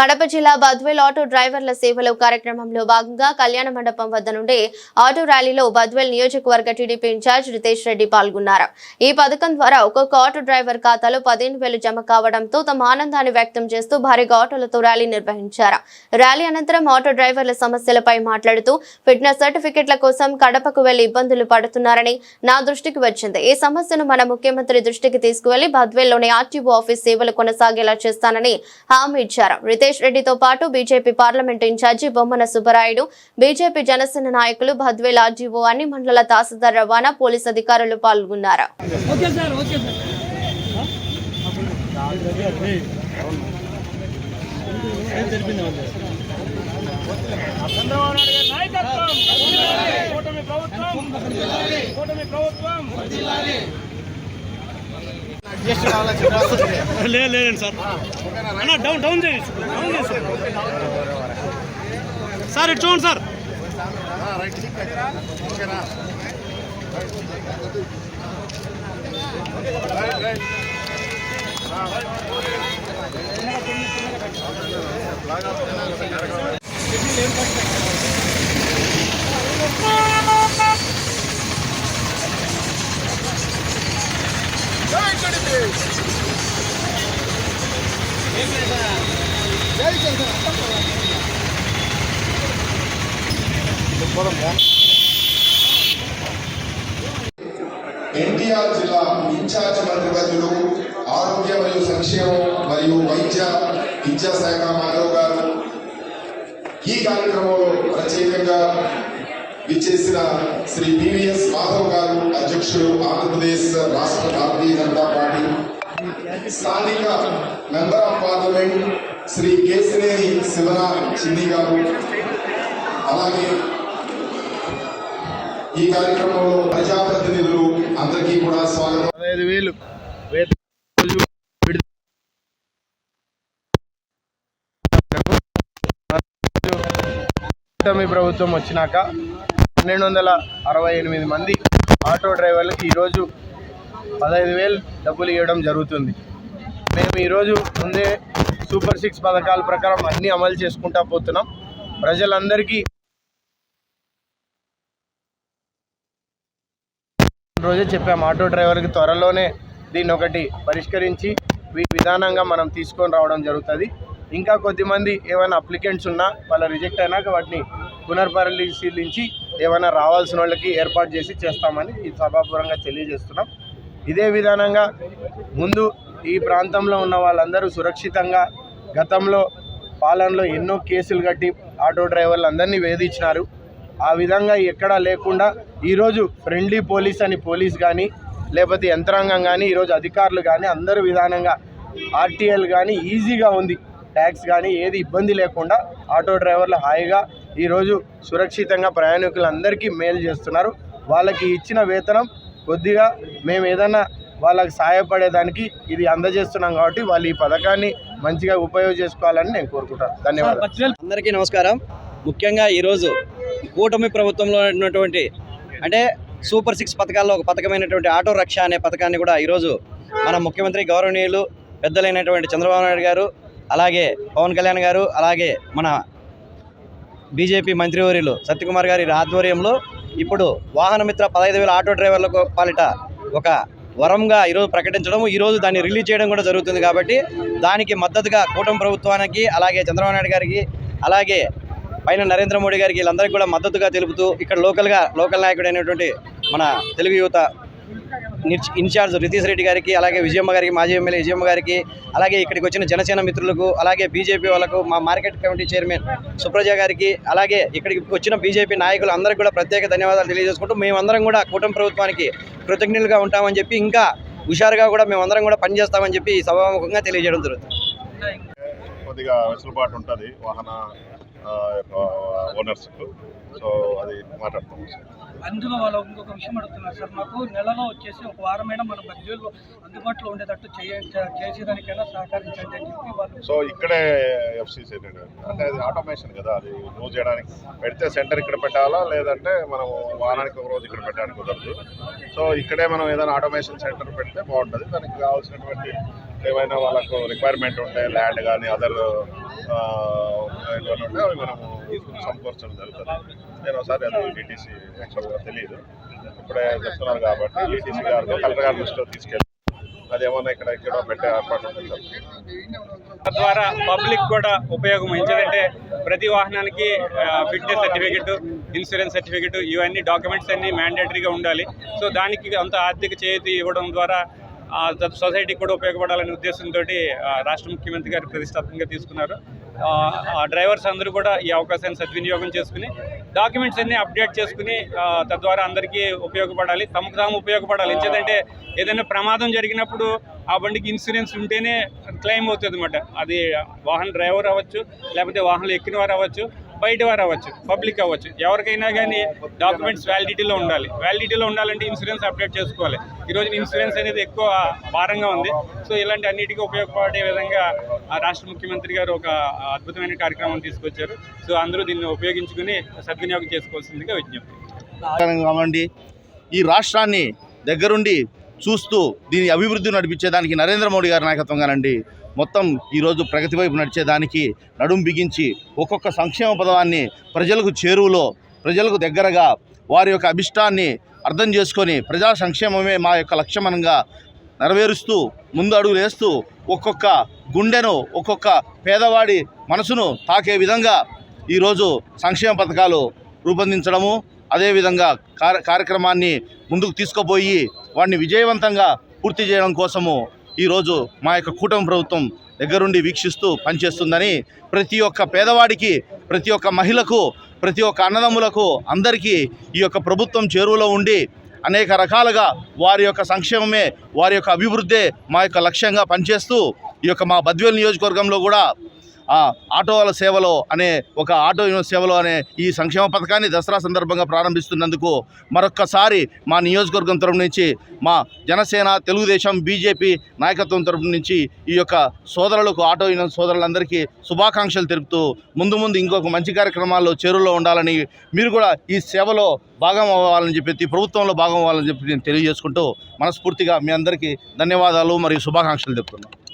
కడప జిల్లా బద్వేల్ ఆటో డ్రైవర్ల సేవలు కార్యక్రమంలో భాగంగా కళ్యాణ మండపం వద్ద నుండి ఆటో ర్యాలీలో బద్వేల్ నియోజకవర్గ టీడీపీ ఇన్ఛార్జ్ రితేష్ రెడ్డి పాల్గొన్నారు. ఈ పథకం ద్వారా ఒక్కొక్క ఆటో డ్రైవర్ ఖాతాలో పదిహేను వేలు జమ కావడంతో తమ ఆనందాన్ని వ్యక్తం చేస్తూ భారీగా ఆటోలతో ర్యాలీ నిర్వహించారు. ర్యాలీ అనంతరం ఆటో డ్రైవర్ల సమస్యలపై మాట్లాడుతూ ఫిట్నెస్ సర్టిఫికెట్ల కోసం కడపకు వెళ్ళి ఇబ్బందులు పడుతున్నారని నా దృష్టికి వచ్చింది. ఈ సమస్యను మన ముఖ్యమంత్రి దృష్టికి తీసుకువెళ్ళి బద్వేల్లోని ఆర్టీఓ ఆఫీస్ సేవలు కొనసాగేలా చేస్తానని హామీ ఇచ్చారు. రితేష్ రెడ్డితో పాటు BJP parliament incharge Bommana Subbarayudu BJP Janasena నాయకులు భద్వేల్ ఆర్జీఓ అన్ని మండల తహసీల్దార్ రవాణా పోలీస్ అధికారులు పాల్గొన్నారు. Okay sir okay sir Chandrababu Naidu గారి నాయకత్వం కూటమి ప్రభుత్వం కూటమి ప్రభుత్వం లేదు లేదండి సార్. అన్న డౌన్ డౌన్ చేయండి డౌన్ చేయండి సార్. సార్ ఇటు చూడండి సార్. ఎన్టీఆర్ జిల్లా ఇన్ఛార్జ్ మంత్రివర్యులు ఆరోగ్య మరియు సంక్షేమం మరియు వైద్య విద్యా శాఖ మాధవ్ గారు ఈ కార్యక్రమంలో ప్రత్యేకంగా విచ్చేసిన శ్రీ పివిఎస్ మాధవ్ గారు అధ్యక్షుడు ఆంధ్రప్రదేశ్ రాష్ట్ర స్థానిక member of parliament Shri Kesineni Sivana Chinni garu. అలాగే ఈ కార్యక్రమంలో ప్రజాప్రతినిధులు అందరికీ కూడా స్వాగతం. పదహైదు వేలు కూటమి ప్రభుత్వం వచ్చినాక పన్నెండు వందల అరవై ఎనిమిది మంది ఆటో డ్రైవర్లకు ఈరోజు పదహైదు వేలు డబ్బులు ఇవ్వడం జరుగుతుంది. మేము ఈరోజు ముందే సూపర్ సిక్స్ పథకాల ప్రకారం అన్నీ అమలు చేసుకుంటా పోతున్నాం. ప్రజలందరికీ రోజే చెప్పాము ఆటో డ్రైవర్కి త్వరలోనే దీన్ని ఒకటి పరిష్కరించి విధానంగా మనం తీసుకొని రావడం జరుగుతుంది. ఇంకా కొద్దిమంది ఏమైనా అప్లికెంట్స్ ఉన్నా వాళ్ళ రిజెక్ట్ అయినాక వాటిని పునర్పరిశీలించి ఏమైనా రావాల్సిన వాళ్ళకి ఏర్పాటు చేసి చేస్తామని ఈ సభాపూర్వంగా తెలియజేస్తున్నాం. ఇదే విధానంగా ముందు ఈ ప్రాంతంలో ఉన్న వాళ్ళందరూ సురక్షితంగా గతంలో పాలనలో ఎన్నో కేసులు కట్టి ఆటో డ్రైవర్లు అందరినీ వేధించినారు. ఆ విధంగా ఎక్కడా లేకుండా ఈరోజు ఫ్రెండ్లీ పోలీస్ అని పోలీస్ కానీ లేకపోతే యంత్రాంగం కానీ ఈరోజు అధికారులు కానీ అందరూ విధానంగా ఆర్టీఎల్ కానీ ఈజీగా ఉంది. ట్యాక్స్ కానీ ఏది ఇబ్బంది లేకుండా ఆటో డ్రైవర్లు హాయిగా ఈరోజు సురక్షితంగా ప్రయాణికులందరికీ మేలు చేస్తున్నారు. వాళ్ళకి ఇచ్చిన వేతనం కొద్దిగా మేము ఏదైనా వాళ్ళకి సహాయపడేదానికి ఇది అందజేస్తున్నాం కాబట్టి వాళ్ళు ఈ పథకాన్ని మంచిగా ఉపయోగం చేసుకోవాలని నేను కోరుకుంటాను. ధన్యవాదాలు. అందరికీ నమస్కారం. ముఖ్యంగా ఈరోజు కూటమి ప్రభుత్వంలో ఉన్నటువంటి అంటే సూపర్ సిక్స్ పథకాల్లో ఒక పథకమైనటువంటి ఆటో రక్ష అనే పథకాన్ని కూడా ఈరోజు మన ముఖ్యమంత్రి గౌరవనీయులు పెద్దలైనటువంటి చంద్రబాబు నాయుడు గారు అలాగే పవన్ కళ్యాణ్ గారు అలాగే మన బీజేపీ మంత్రివర్యులు సత్యకుమార్ గారి ఆధ్వర్యంలో ఇప్పుడు వాహనమిత్ర పదహైదు వేల ఆటో డ్రైవర్లకు పాలిట ఒక వరంగా ఈరోజు ప్రకటించడం ఈరోజు దాన్ని రిలీజ్ చేయడం కూడా జరుగుతుంది కాబట్టి దానికి మద్దతుగా కూటమి ప్రభుత్వానికి అలాగే చంద్రబాబు నాయుడు గారికి అలాగే పైన నరేంద్ర మోడీ గారికి వీళ్ళందరికీ కూడా మద్దతుగా తెలుపుతూ ఇక్కడ లోకల్గా లోకల్ నాయకుడు అయినటువంటి మన తెలుగు యువత ఇన్ఛార్జ్ రితీష్ రెడ్డి గారికి అలాగే విజయమ్మ గారికి మాజీ ఎమ్మెల్యే విజయమ్మ గారికి అలాగే ఇక్కడికి వచ్చిన జనసేన మిత్రులకు అలాగే బీజేపీ వాళ్ళకు మా మార్కెట్ కమిటీ చైర్మన్ సుప్రజ గారికి అలాగే ఇక్కడికి వచ్చిన బీజేపీ నాయకులు అందరికీ కూడా ప్రత్యేక ధన్యవాదాలు తెలియజేసుకుంటూ మేమందరం కూడా కూటమి ప్రభుత్వానికి కృతజ్ఞులుగా ఉంటామని చెప్పి ఇంకా హుషారుగా కూడా మేమందరం కూడా పనిచేస్తామని చెప్పి సభాముఖంగా తెలియజేయడం జరుగుతుంది. కొద్దిగా వెసులుబాటు ఉంటుంది వాహన ఓనర్స్ ఓనర్స్కు. సో అది మాట్లాడుతున్నాం అందులో వాళ్ళ ఇంకొక విషయం అడుగుతున్నారు. సార్ మాకు నెలలో వచ్చేసి ఒక వారమైనా మన బడ్జెట్లో అందుబాటులో ఉండేటట్టు చేయ చేసేదానికైనా సహకరించండి అని చెప్పి వాళ్ళు సో ఇక్కడే ఎఫ్సీసీ అంటే అది ఆటోమేషన్ కదా? అది యూజ్ చేయడానికి పెడితే సెంటర్ ఇక్కడ పెట్టాలా? లేదంటే మనం వారానికి ఒక రోజు ఇక్కడ పెట్టడానికి కుదరదు. సో ఇక్కడే మనం ఏదైనా ఆటోమేషన్ సెంటర్ పెడితే బాగుంటుంది. దానికి కావాల్సినటువంటి ఏమైనా వాళ్ళకు రిక్వైర్మెంట్ ఉంటే ల్యాండ్ కానీ అదర్ ఏమైనా ఉంటే అవి మనము సమకూర్చడం జరుగుతుంది నేను ఒకసారి అది డిటీసీ ఎక్స్ట్రా తెలియదు ఇప్పుడే చెప్తున్నారు కాబట్టి డిటీసీ గారితో కలెక్టర్ గారి దృష్టిలో తీసుకెళ్ళి అదేమన్నా ఇక్కడ ఇక్కడ పెట్టే ఏర్పాటు తద్వారా పబ్లిక్ కూడా ఉపయోగం ఎందుకంటే ప్రతి వాహనానికి ఫిట్నెస్ సర్టిఫికెట్ ఇన్సూరెన్స్ సర్టిఫికెట్ ఇవన్నీ డాక్యుమెంట్స్ అన్ని మ్యాండేటరీగా ఉండాలి. సో దానికి అంత ఆర్థిక చేతి ఇవ్వడం ద్వారా సొసైటీకి కూడా ఉపయోగపడాలనే ఉద్దేశంతో రాష్ట్ర ముఖ్యమంత్రి గారు ప్రతిష్టాత్మకంగా తీసుకున్నారు. డ్రైవర్స్ అందరూ కూడా ఈ అవకాశాన్ని సద్వినియోగం చేసుకుని డాక్యుమెంట్స్ అన్ని అప్డేట్ చేసుకుని తద్వారా అందరికీ ఉపయోగపడాలి. తమకు తాము ఉపయోగపడాలి. ఎందుకంటే ఏదైనా ప్రమాదం జరిగినప్పుడు ఆ బండికి ఇన్సూరెన్స్ ఉంటేనే క్లెయిమ్ అవుతుంది అనమాట అది వాహన డ్రైవర్ అవ్వచ్చు లేకపోతే వాహనం ఎక్కిన వారు అవ్వచ్చు. బయట వారు అవ్వచ్చు పబ్లిక్ అవ్వచ్చు. ఎవరికైనా కానీ డాక్యుమెంట్స్ వ్యాలిడిటీలో ఉండాలి. వ్యాలిడిటీలో ఉండాలంటే ఇన్సూరెన్స్ అప్డేట్ చేసుకోవాలి. ఈరోజు ఇన్సూరెన్స్ అనేది ఎక్కువ భారంగా ఉంది. సో ఇలాంటి అన్నిటికీ ఉపయోగపడే విధంగా ఆ రాష్ట్ర ముఖ్యమంత్రి గారు ఒక అద్భుతమైన కార్యక్రమం తీసుకొచ్చారు. సో అందరూ దీన్ని ఉపయోగించుకుని సద్వినియోగం చేసుకోవాల్సిందిగా విజ్ఞప్తి కావండి. ఈ రాష్ట్రాన్ని దగ్గరుండి చూస్తూ దీని అభివృద్ధి నడిపించేదానికి నరేంద్ర మోడీ గారి నాయకత్వంగానండి. మొత్తం ఈరోజు ప్రగతి వైపు నడిచేదానికి నడుం బిగించి ఒక్కొక్క సంక్షేమ పదవాన్ని ప్రజలకు చేరువలో ప్రజలకు దగ్గరగా వారి యొక్క అభిష్టాన్ని అర్థం చేసుకొని ప్రజా సంక్షేమమే మా యొక్క లక్ష్యమనంగా నెరవేరుస్తూ ముందు అడుగులు వేస్తూ ఒక్కొక్క గుండెను ఒక్కొక్క పేదవాడి మనసును తాకే విధంగా ఈరోజు సంక్షేమ పథకాలు రూపొందించడము అదేవిధంగా కార్య కార్యక్రమాన్ని ముందుకు తీసుకుపోయి వాడిని విజయవంతంగా పూర్తి చేయడం కోసము ఈరోజు మా యొక్క కూటమి ప్రభుత్వం దగ్గరుండి వీక్షిస్తూ పనిచేస్తుందని ప్రతి ఒక్క పేదవాడికి ప్రతి ఒక్క మహిళకు ప్రతి ఒక్క అన్నదమ్ములకు అందరికీ ఈ యొక్క ప్రభుత్వం చేరువలో ఉండి అనేక రకాలుగా వారి యొక్క సంక్షేమమే వారి యొక్క అభివృద్ధే మా యొక్క లక్ష్యంగా పనిచేస్తూ ఈ యొక్క మా బద్వేల్ నియోజకవర్గంలో కూడా ఆటో ఆటోల సేవలో అనే ఒక ఆటో సేవలో అనే ఈ సంక్షేమ పథకాన్ని దసరా సందర్భంగా ప్రారంభిస్తున్నందుకు మరొక్కసారి మా నియోజకవర్గం తరపు నుంచి మా జనసేన తెలుగుదేశం బీజేపీ నాయకత్వం తరపు నుంచి ఈ యొక్క సోదరులకు ఆటో యూనియన్ సోదరులందరికీ శుభాకాంక్షలు తెలుపుతూ ముందు ముందు ఇంకొక మంచి కార్యక్రమాల్లో చేరులో ఉండాలని మీరు కూడా ఈ సేవలో భాగం అవ్వాలని చెప్పి ప్రభుత్వంలో భాగం అవ్వాలని చెప్పి నేను తెలియజేసుకుంటూ మనస్ఫూర్తిగా మీ అందరికీ ధన్యవాదాలు మరియు శుభాకాంక్షలు చెప్తున్నాను